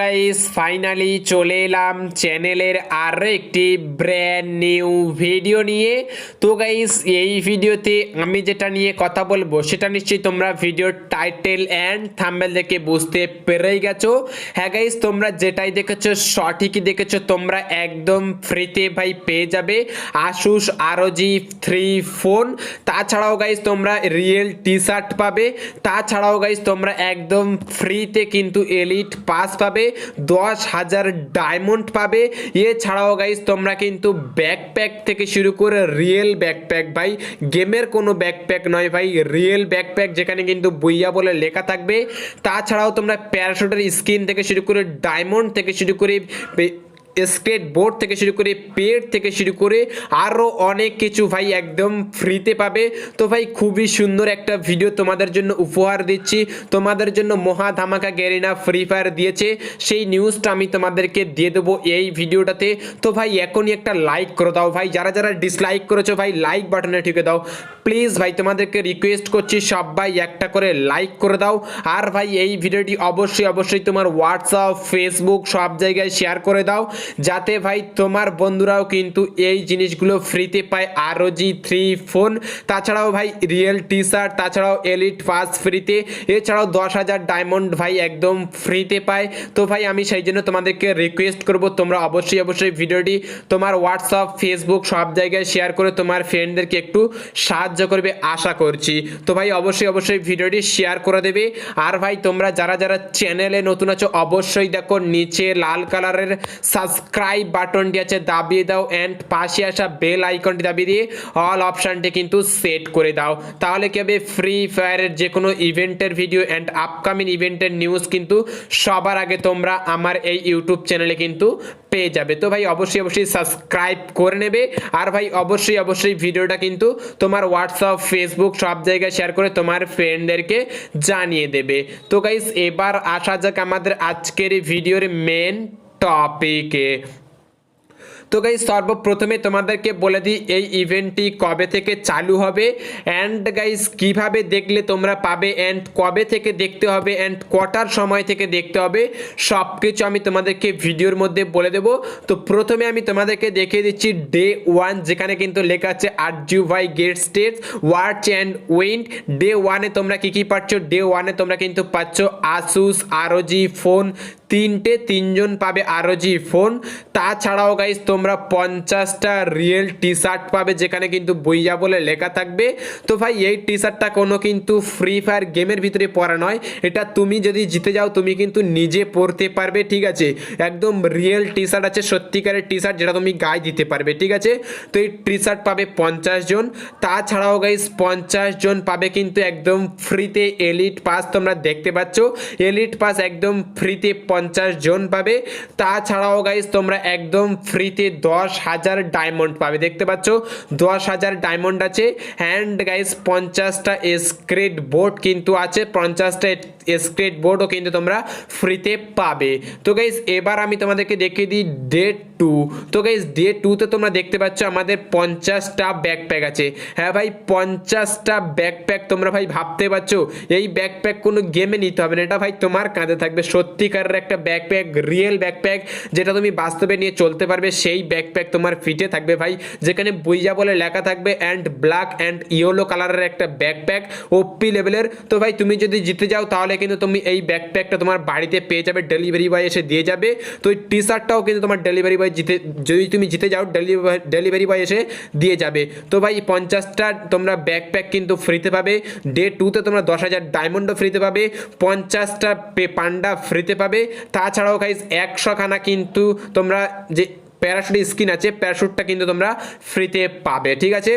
Guys finally চলে এলাম চ্যানেলের আর একটি ব্র্যান্ড নিউ ভিডিও নিয়ে। তো গাইস এই ভিডিওতে আমি যেটা নিয়ে কথা বলব, সেটা নিশ্চয়ই তোমরা ভিডিওর টাইটেল অ্যান্ড থাম্বেল দেখে বুঝতে পেরেই গেছো। হ্যাঁ গাইস তোমরা যেটাই দেখেছ, সঠিকই দেখেছ, তোমরা একদম ফ্রিতে ভাই পেয়ে যাবে। আসুস আরজি থ্রি ফোন তাছাড়াও গাইস তোমরা রিয়েল টি শার্ট পাবে। তাছাড়াও গাইস তোমরা একদম ফ্রিতে কিন্তু এলিট পাস পাবে। দশ হাজার ডায়মন্ড পাবে। এছাড়াও গাইস তোমরা কিন্তু ব্যাকপ্যাক থেকে শুরু করে রিয়েল ব্যাকপ্যাক ভাই গেমের কোনো ব্যাকপ্যাক নয়, ভাই রিয়েল ব্যাকপ্যাক যেখানে কিন্তু বইয়া বলে লেখা থাকবে। তাছাড়াও তোমরা প্যারাশুটের স্কিন থেকে শুরু করে ডায়মন্ড থেকে শুরু করে স্কেট বোর্ড থেকে শুরু করে পেড থেকে শুরু করে আরও অনেক কিছু ভাই একদম ফ্রিতে পাবে। তো ভাই খুবই সুন্দর একটা ভিডিও তোমাদের জন্য উপহার দিচ্ছি। তোমাদের জন্য মহা ধামাকা গ্যারিনা ফ্রি ফায়ার দিয়েছে। সেই নিউজটা আমি তোমাদেরকে দিয়ে দেবো এই ভিডিওটাতে। তো ভাই এখনই একটা লাইক করে দাও ভাই। যারা যারা ডিসলাইক করেছ ভাই লাইক বাটনে ঠেকে দাও। প্লিজ ভাই তোমাদেরকে রিকোয়েস্ট করছি সবাই একটা করে লাইক করে দাও। আর ভাই এই ভিডিওটি অবশ্যই অবশ্যই তোমার হোয়াটসঅ্যাপ ফেসবুক সব জায়গায় শেয়ার করে দাও। যাতে ভাই তোমার বন্ধুরাও কিন্তু এই জিনিসগুলো ফ্রিতে পায়। আরও জি থ্রি ফোন তাছাড়াও ভাই রিয়েল টি শার্ট তাছাড়াও এলিট পাস ফ্রিতে এছাড়াও দশ হাজার ডায়মন্ড ভাই একদম ফ্রিতে পায়। তো ভাই আমি সেই জন্য তোমাদেরকে রিকোয়েস্ট করব, তোমরা অবশ্যই অবশ্যই ভিডিওটি তোমার হোয়াটসঅ্যাপ ফেসবুক সব জায়গায় শেয়ার করে তোমার ফ্রেন্ডদেরকে একটু সাহায্য করবে আশা করছি। তো ভাই অবশ্যই অবশ্যই ভিডিওটি শেয়ার করে দেবে। আর ভাই তোমরা যারা যারা চ্যানেলে নতুন আছো, অবশ্যই দেখো নিচে লাল কালারের সাবস্ক্রাইব বাটনটি আছে, দাবিয়ে দাও অ্যান্ড পাশে আসা বেল আইকনটি দাবিয়ে দিয়ে অল অপশানটি কিন্তু সেট করে দাও। তাহলে কি হবে? ফ্রি ফায়ারের যে কোনো ইভেন্টের ভিডিও অ্যান্ড আপকামিং ইভেন্টের নিউজ কিন্তু সবার আগে তোমরা আমার এই ইউটিউব চ্যানেলে কিন্তু পেয়ে যাবে। তো ভাই, অবশ্যই অবশ্যই সাবস্ক্রাইব করে নেবে। আর ভাই, অবশ্যই অবশ্যই ভিডিওটা কিন্তু তোমার হোয়াটসঅ্যাপ ফেসবুক সব জায়গায় শেয়ার করে তোমার ফ্রেন্ডদেরকে জানিয়ে দেবে। তো গাইস এবার আসা যাক আমাদের আজকের ভিডিওর মেন টপিকে তো গাইজ সর্বপ্রথমে তোমাদেরকে বলে দিই, এই ইভেন্টটি কবে থেকে চালু হবে? অ্যান্ড গাইজ কীভাবে দেখলে তোমরা পাবে? অ্যান্ড কবে থেকে দেখতে হবে? অ্যান্ড কটার সময় থেকে দেখতে হবে? সব কিছু আমি তোমাদেরকে ভিডিওর মধ্যে বলে দেবো। তো প্রথমে আমি তোমাদেরকে দেখিয়ে দিচ্ছি ডে ওয়ান যেখানে কিন্তু লেখা আছে আরজিউ ভাই get set watch and win day ওয়ানে তোমরা কী কী পাচ্ছ? ডে ওয়ানে তোমরা কিন্তু পাচ্ছ আসুস আরওজি ফোন তিনটে তিনজন পাবে আরওজি ফোন। তাছাড়াও গাইজ তোমরা পঞ্চাশটা রিয়েল টি শার্ট পাবে, যেখানে কিন্তু বইয়া বলে লেখা থাকবে। তো ভাই, এই টি শার্টটা কোনো কিন্তু ফ্রি ফায়ার গেমের ভিতরে পরা নয়। এটা তুমি যদি জিতে যাও, তুমি কিন্তু নিজে পরতে পারবে, ঠিক আছে? একদম রিয়েল টি শার্ট আছে, সত্যিকারের টি শার্ট যেটা তুমি গায়ে দিতে পারবে, ঠিক আছে? তো এই টি শার্ট পাবে পঞ্চাশ জন। তাছাড়াও গাইজ পঞ্চাশ জন পাবে কিন্তু একদম ফ্রিতে এলিট পাস তোমরা দেখতে পাচ্ছ। এলিট পাস একদম ফ্রিতে পঞ্চাশ জন পাবে। তাছাড়াও গাইজ তোমরা একদম ফ্রিতে দশ হাজার ডায়মন্ড পাবে। দেখতে পাচ্ছ, দশ হাজার ডায়মন্ড আছে। হ্যান্ড গাইজ পঞ্চাশটা স্ক্রেট বোর্ড কিন্তু আছে। পঞ্চাশটা স্ক্রেট বোর্ডও কিন্তু তোমরা ফ্রিতে পাবে। তো গাইজ এবার আমি তোমাদেরকে দেখিয়ে দিই ডে টু তো গাইজ ডে টুতে তোমরা দেখতে পাচ্ছ, আমাদের পঞ্চাশটা ব্যাকপ্যাক আছে। হ্যাঁ ভাই, পঞ্চাশটা ব্যাকপ্যাক তোমরা ভাই ভাবতে পারছ? এই ব্যাকপ্যাক কোনো গেমে নিতে হবে না। এটা, ভাই, তোমার কাঁধে থাকবে। সত্যিকারের একটা ব্যাকপ্যাক রিয়েল ব্যাকপ্যাক যেটা তুমি বাস্তবে নিয়ে চলতে পারবে, সেই ব্যাকপ্যাক তোমার ফিটে থাকবে ভাই। যেখানে বইয়া বলে লেখা থাকবে অ্যান্ড ব্ল্যাক অ্যান্ড ইয়েলো কালারের একটা ব্যাকপ্যাক ওপি লেভেলের তো ভাই, তুমি যদি জিতে যাও, তাহলে কিন্তু তুমি এই ব্যাকপ্যাকটা তোমার বাড়িতে পেয়ে যাবে ডেলিভারি বয় এসে দিয়ে যাবে। তো এই টি শার্টটাও কিন্তু তোমার ডেলিভারি বয় জিতে, যদি তুমি জিতে যাও ডেলিভারি ডেলিভারি বয় এসে দিয়ে যাবে। তো ভাই, পঞ্চাশটা তোমরা ব্যাকপ্যাক কিন্তু ফ্রিতে পাবে। ডে টুতে তোমরা দশ হাজার ডায়মন্ডও ফ্রিতে পাবে। পঞ্চাশটা পান্ডা ফ্রিতে পাবে। তাছাড়াও গাইজ একশো খানা কিন্তু তোমরা যে প্যারাশুট স্কিন আছে প্যারাশুটটা কিন্তু তোমরা ফ্রিতে পাবে, ঠিক আছে?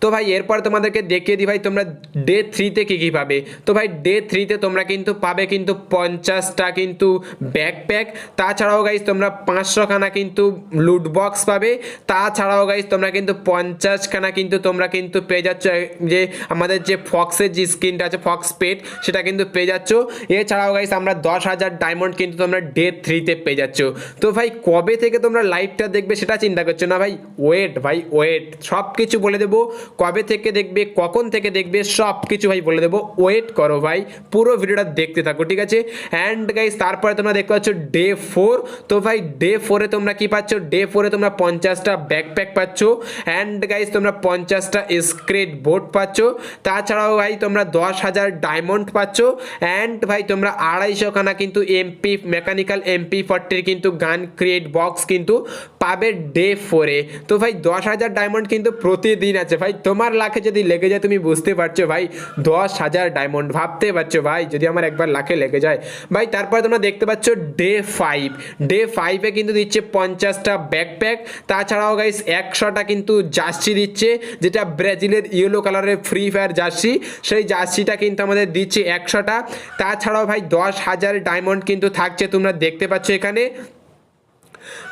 তো ভাই, এরপর তোমাদেরকে দেখিয়ে দিই ভাই, তোমরা ডে থ্রিতে কী কী পাবে। তো ভাই ডে থ্রিতে তোমরা কিন্তু পাবে কিন্তু পঞ্চাশটা কিন্তু ব্যাকপ্যাক তাছাড়াও গাইজ তোমরা পাঁচশোখানা কিন্তু লুট বক্স পাবে। তাছাড়াও গাইজ তোমরা কিন্তু পঞ্চাশখানা কিন্তু তোমরা কিন্তু পেয়ে যাচ্ছ। যে আমাদের যে ফক্সের যে স্ক্রিনটা আছে ফক্স পেট সেটা কিন্তু পেয়ে যাচ্ছ। এছাড়াও গাইজ আমরা দশ হাজার ডায়মন্ড কিন্তু তোমরা ডে থ্রিতে পেয়ে যাচ্ছ। তো ভাই, কবে থেকে তোমরা লাইভটা দেখবে সেটা চিন্তা করছ না ভাই? ওয়েট ভাই ওয়েট সব কিছু বলে দেবো। কবে থেকে দেখবে, কখন থেকে দেখবে সব কিছু ভাই বলে দেবো। ওয়েট করো ভাই, পুরো ভিডিওটা দেখতে থাকো, ঠিক আছে? অ্যান্ড গাইস তারপরে তোমরা দেখতে পাচ্ছ ডে ফোর তো ভাই ডে ফোরে তোমরা কি পাচ্ছ? ডে ফোরে তোমরা পঞ্চাশটা ব্যাকপ্যাক পাচ্ছ। অ্যান্ড গাইস তোমরা পঞ্চাশটা স্ক্রেট বোর্ড পাচ্ছ। তাছাড়াও ভাই, তোমরা দশ হাজার ডায়মন্ড পাচ্ছ। অ্যান্ড ভাই, তোমরা আড়াইশো খানা কিন্তু এমপি মেকানিক্যাল এমপি ফর্টির কিন্তু গান ক্রিয়েট বক্স কিন্তু পাবে ডে ফোরে তো ভাই, দশ হাজার ডায়মন্ড কিন্তু প্রতিদিন আছে। ভাই, তোমার লাখে যদি লেগে যায়, তুমি বুঝতে পারছ, ভাই, দশ হাজার ডায়মন্ড ভাবতে পারছ, ভাই, যদি আমার একবার লাখে লেগে যায়। ভাই, তারপর তোমরা দেখতে পাচ্ছ ডে ফাইভ ডে ফাইভে কিন্তু দিচ্ছে পঞ্চাশটা ব্যাকপ্যাক তাছাড়াও গাইস একশোটা কিন্তু জার্সি দিচ্ছে, যেটা ব্রাজিলের ইয়েলো কালারের ফ্রি ফায়ার জার্সি। সেই জার্সিটা কিন্তু আমাদের দিচ্ছে একশোটা। তাছাড়াও, ভাই, দশ হাজার ডায়মন্ড কিন্তু থাকছে, তোমরা দেখতে পাচ্ছ এখানে।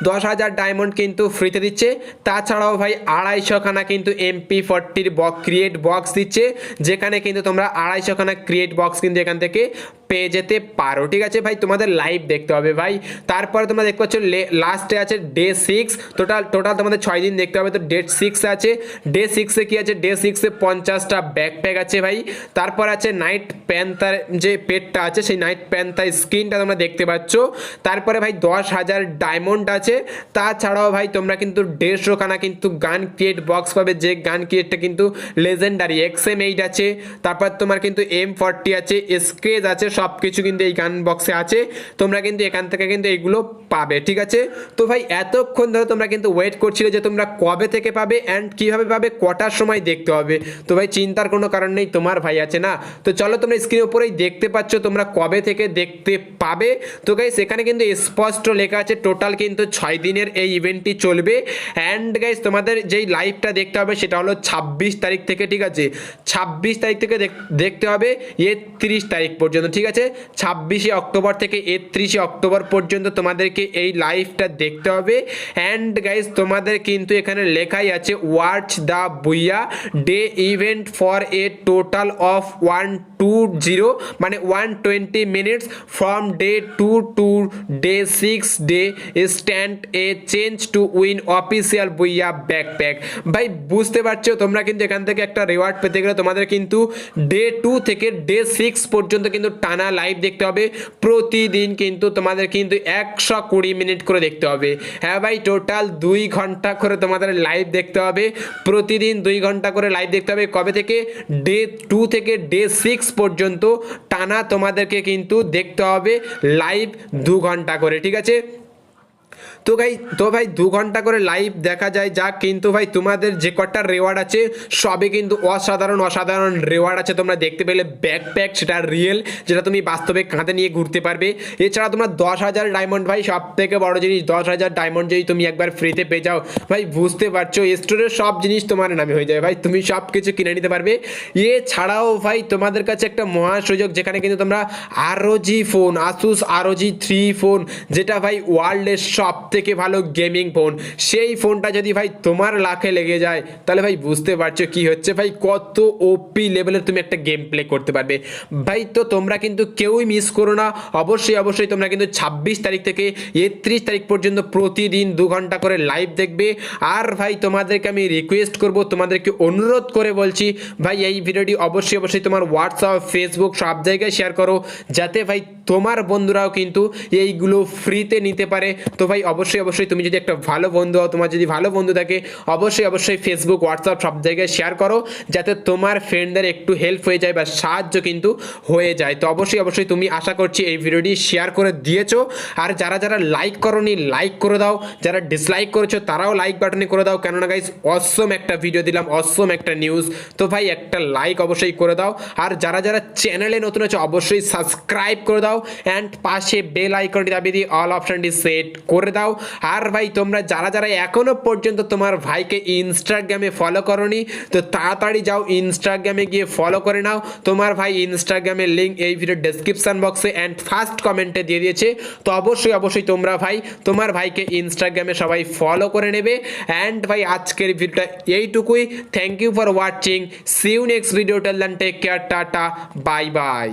দশ হাজার ডায়মন্ড কিন্তু ফ্রিতে দিচ্ছে। তাছাড়াও ভাই, আড়াইশো খানা কিন্তু এমপি ফর্টির বক্স ক্রিয়েট বক্স দিচ্ছে, যেখানে কিন্তু তোমরা আড়াইশো খানা ক্রিয়েট বক্স কিন্তু এখান থেকে পেয়ে যেতে পারো। ঠিক আছে ভাই, তোমাদের লাইভ দেখতে হবে ভাই। তারপরে তোমরা দেখতে পাচ্ছ লাস্টে আছে ডে সিক্স টোটাল টোটাল তোমাদের ছয় দিন দেখতে হবে। তো ডেট সিক্স আছে। ডে সিক্সে কি আছে? ডে সিক্সে পঞ্চাশটা ব্যাকপ্যাক আছে ভাই। তারপর আছে নাইট প্যান্থার যে পেটটা আছে, সেই নাইট প্যান্থার স্ক্রিনটা তোমরা দেখতে পাচ্ছ। তারপরে ভাই, দশ হাজার ডায়মন্ড আছে। তাছাড়াও ভাই, তোমরা কিন্তু দেড়শো খানা কিন্তু গান ক্রিয়েট বক্স পাবে। যে গান ক্রিয়েটটা কিন্তু লেজেন্ডারি এক্স এম এইট আছে। তারপর তোমার কিন্তু এম ফর্টি আছে স্ক্রেজ আছে সব কিছু কিন্তু এই গান বক্সে আছে। তোমরা কিন্তু এখান থেকে কিন্তু এইগুলো পাবে, ঠিক আছে? তো ভাই, এতক্ষণ ধরে তোমরা কিন্তু ওয়েট করছিলে যে তোমরা কবে থেকে পাবে অ্যান্ড কীভাবে পাবে, কটার সময় দেখতে হবে। তো ভাই, চিন্তার কোনো কারণ নেই, তোমার ভাই আছে না? তো চলো তোমরা স্ক্রিনের উপরেই দেখতে পাচ্ছ তোমরা কবে থেকে দেখতে পাবে। তো গাইস এখানে কিন্তু স্পষ্ট লেখা আছে টোটাল কিন্তু ছয় দিনের এই ইভেন্টটি চলবে। অ্যান্ড গাইজ তোমাদের যেই লাইভটা দেখতে হবে সেটা হলো ছাব্বিশ তারিখ থেকে, ঠিক আছে? ছাব্বিশ তারিখ থেকে দেখ- দেখতে হবে একত্রিশ তারিখ পর্যন্ত, ঠিক আছে? ছাব্বিশে অক্টোবর থেকে একত্রিশে অক্টোবর পর্যন্ত তোমাদেরকে এই লাইভটা দেখতে হবে। অ্যান্ড গাইস তোমাদের কিন্তু এখানে লেখাই আছে watch the booyah day event for a total of one two zero মানে one twenty minutes from day two to day six day stand a chance to win official booyah backpack ভাই, বুঝতে পারছ? তোমরা কিন্তু এখান থেকে একটা রিওয়ার্ড পেতে গেলে তোমাদের কিন্তু ডে টু থেকে ডে সিক্স পর্যন্ত কিন্তু টানা লাইভ দেখতে হবে। প্রতিদিন কিন্তু তোমাদের কিন্তু একশো কুড়ি মিনিট করে দেখতে হবে। হ্যাঁ ভাই টোটাল দুই ঘণ্টা করে তোমাদের লাইভ দেখতে হবে। প্রতিদিন দুই ঘণ্টা করে লাইভ দেখতে হবে। কবে থেকে? ডে টু থেকে ডে সিক্স পর্যন্ত টানা তোমাদেরকে কিন্তু দেখতে হবে লাইভ দু ঘণ্টা করে ঠিক আছে? তো ভাই তো ভাই, দু ঘণ্টা করে লাইভ দেখা যায়, যা কিন্তু ভাই তোমাদের যে কটা রেওয়ার্ড আছে সবে কিন্তু অসাধারণ অসাধারণ রেওয়ার্ড আছে। তোমরা দেখতে পেলে ব্যাকপ্যাক সেটা রিয়েল যেটা তুমি বাস্তবে কাঁধে নিয়ে ঘুরতে পারবে। এছাড়া তোমরা দশ হাজার ডায়মন্ড ভাই সব থেকে বড় জিনিস, দশ হাজার ডায়মন্ড যদি তুমি একবার ফ্রিতে পেয়ে যাও, ভাই, বুঝতে পারছ স্টোরের সব জিনিস তোমার নামে হয়ে যাবে ভাই, তুমি সব কিছু কিনে নিতে পারবে। এছাড়াও ভাই, তোমাদের কাছে একটা মহা সুযোগ, যেখানে কিন্তু তোমরা ROG phone Asus ROG three phone যেটা ভাই ওয়ার্ল্ডের সব থেকে ভালো গেমিং ফোন সেই ফোনটা যদি ভাই তোমার লাখে লেগে যায়, তাহলে ভাই বুঝতে পারছ কি হচ্ছে ভাই, কত ওপি লেভেলের তুমি একটা গেম প্লে করতে পারবে। ভাই তো তোমরা কিন্তু কেউই মিস করো না, অবশ্যই অবশ্যই তোমরা কিন্তু ছাব্বিশ তারিখ থেকে একত্রিশ তারিখ পর্যন্ত প্রতিদিন দু ঘণ্টা করে লাইভ দেখবে। আর ভাই তোমাদেরকে আমি রিকোয়েস্ট করব, তোমাদেরকে অনুরোধ করে বলছি, ভাই এই ভিডিওটি অবশ্যই অবশ্যই তোমার হোয়াটসঅ্যাপ ফেসবুক সব জায়গায় শেয়ার করো, যাতে ভাই তোমার বন্ধুরাও কিন্তু এইগুলো ফ্রিতে নিতে পারে। তো ভাই অবশ্যই অবশ্যই অবশ্যই তুমি যদি একটা ভালো বন্ধু হও, তোমার যদি ভালো বন্ধু থাকে, অবশ্যই অবশ্যই ফেসবুক হোয়াটসঅ্যাপ সব জায়গায় শেয়ার করো, যাতে তোমার ফ্রেন্ডদের একটু হেল্প হয়ে যায় বা সাহায্য কিন্তু হয়ে যায়। তো অবশ্যই অবশ্যই তুমি আশা করছি এই ভিডিওটি শেয়ার করে দিয়েছ। আর যারা যারা লাইক করনি লাইক করে দাও। যারা ডিসলাইক করেছ, তারাও লাইক বাটনে করে দাও। কেননা গাইস অসম একটা ভিডিও দিলাম অসম একটা নিউজ তো ভাই, একটা লাইক অবশ্যই করে দাও। আর যারা যারা চ্যানেলে নতুন আছে, অবশ্যই সাবস্ক্রাইব করে দাও। অ্যান্ড পাশে বেল আইকনটি দাবিয়ে দিয়ে অল অপশনটি সেট করে দাও। আর ভাই, তোমরা যারা যারা এখনও পর্যন্ত তোমার ভাইকে ইনস্টাগ্রামে ফলো করনি, তো তাড়াতাড়ি যাও ইনস্টাগ্রামে গিয়ে ফলো করে নাও। তোমার ভাই ইনস্টাগ্রামের লিঙ্ক এই ভিডিও ডেসক্রিপশন বক্সে অ্যান্ড ফার্স্ট কমেন্টে দিয়ে দিয়েছে। তো অবশ্যই অবশ্যই তোমরা ভাই, তোমার ভাইকে ইনস্টাগ্রামে সবাই ফলো করে নেবে। অ্যান্ড ভাই, আজকের ভিডিওটা এইটুকুই। Thank you for watching see you next video tell take care tata bye bye